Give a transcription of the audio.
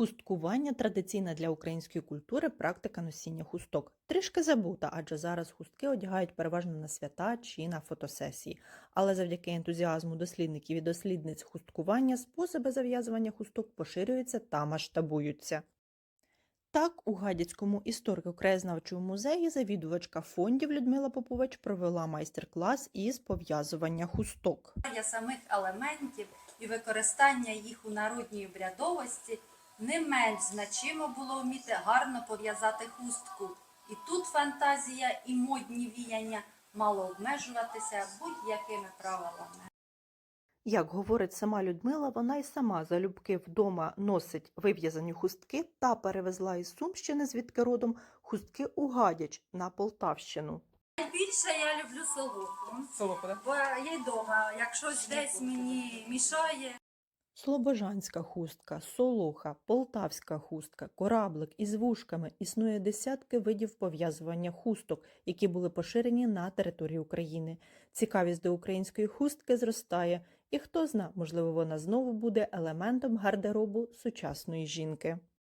Хусткування традиційна для української культури практика носіння хусток. Трішки забута, адже зараз хустки одягають переважно на свята чи на фотосесії. Але завдяки ентузіазму дослідників і дослідниць хусткування способи зав'язування хусток поширюються та масштабуються. Так, у Гадяцькому історико-краєзнавчому музеї завідувачка фондів Людмила Попович провела майстер-клас із пов'язування хусток. Самих елементів і використання їх у народній обрядовості не менш значимо було вміти гарно пов'язати хустку. І тут фантазія і модні віяння мало обмежуватися будь-якими правилами. Як говорить сама Людмила, вона й сама залюбки вдома носить вив'язані хустки та перевезла із Сумщини, звідки родом, хустки у Гадяч на Полтавщину. Найбільше я люблю Солоку, да? бо я й вдома, якщо десь мені мішає, Слобожанська хустка, солоха, полтавська хустка, кораблик із вушками існує десятки видів пов'язування хусток, які були поширені на території України. Цікавість до української хустки зростає, і хто зна, можливо, вона знову буде елементом гардеробу сучасної жінки.